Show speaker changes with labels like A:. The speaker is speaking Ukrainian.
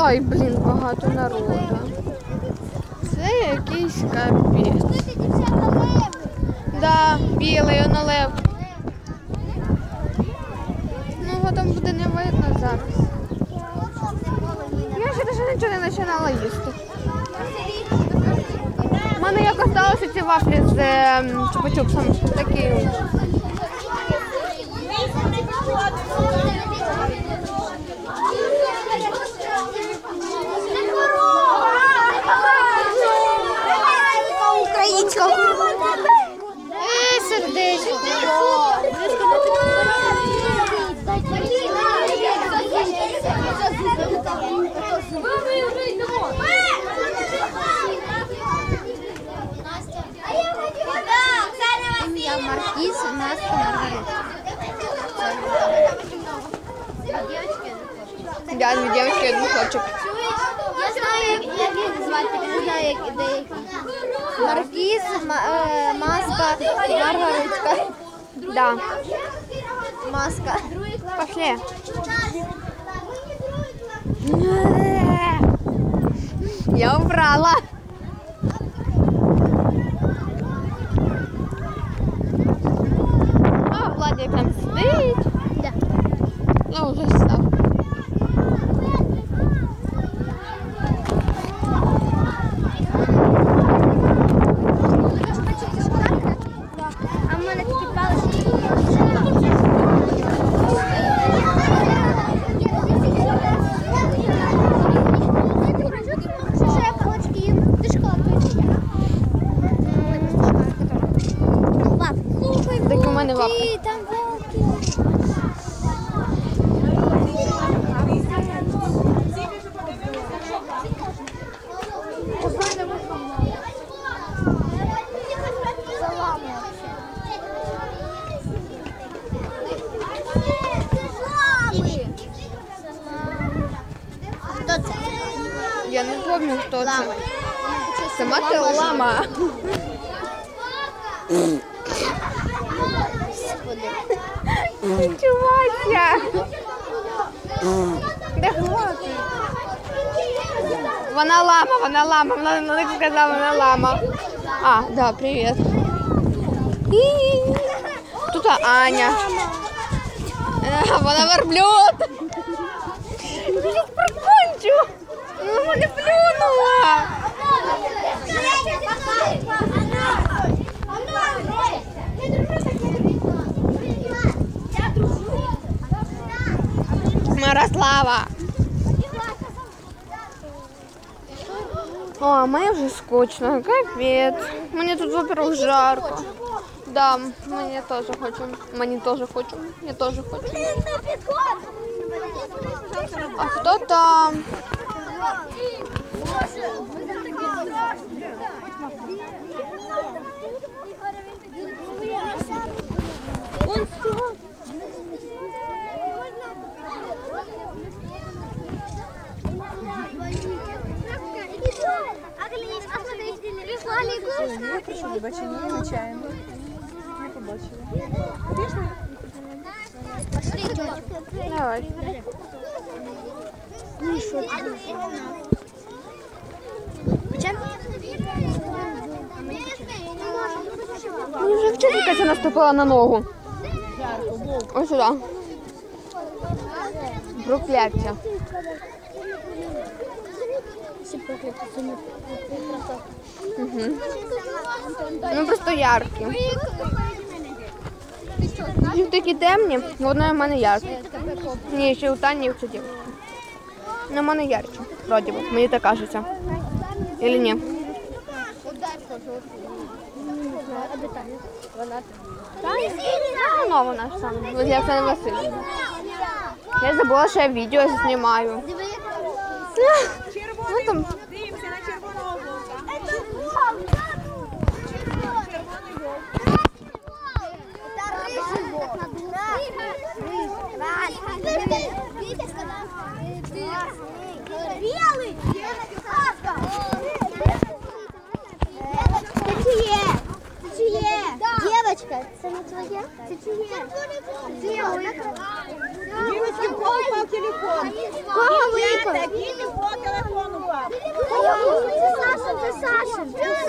A: Ой, блін, багато народу. Це якийсь капець. Да, білий налев. Ну, його там буде не видно зараз. Я ще навіть нічого не починала їсти. У мене як осталося ці вафлі з е, чупа-чупсом. Такі.
B: Я Маркіз, Настя, Маргарита.
A: Я дві дівчинки, один хлопчик.
B: Я знаю, як, їх звати, я не знаю, як деякі. Маркіз, Ма- е, Маска, Маргаритка.
A: Да.
B: Маска.
A: Пошли. Я убрала. Beijo! Пам'ятаю, хто це. Сама ти лама. Чувася. Де хлопець? Вона лама, вона лама, вона так сказала, вона лама. А, да, привіт. Тут Аня. Вона верблюд. Я зараз прокончу. Вона мене плюнула. Мирослава. О, а мені вже скучно, капець. Мені тут, во-первых, жарко. Да, мені теж хочу. Мені теж хочу. Я теж хочу. А хто там?
C: Он что? Прислали кошку. Я пришла до бочины нечаянно. Не побачила. Пошли,
A: Давай. Мені вже вчителька наступила на ногу. Ось сюди. Прокляття. Угу. Ну просто яркі. Їх такі темні, одна в мене яркі. Ні, ще у Тані і в цій дівчинці. Ну, в мене ярче, вроді би, мені так кажеться. Ілі ні? Ну, вона ж саме. Я це не Васильівна. Я забула, що я відео знімаю. Ну там.
B: Дівочка, це не твоя? Це чиє?
C: Дівочки, в кого впав телефон?
B: Кого випав? Діти по телефону впав. Це Саша, це Саша.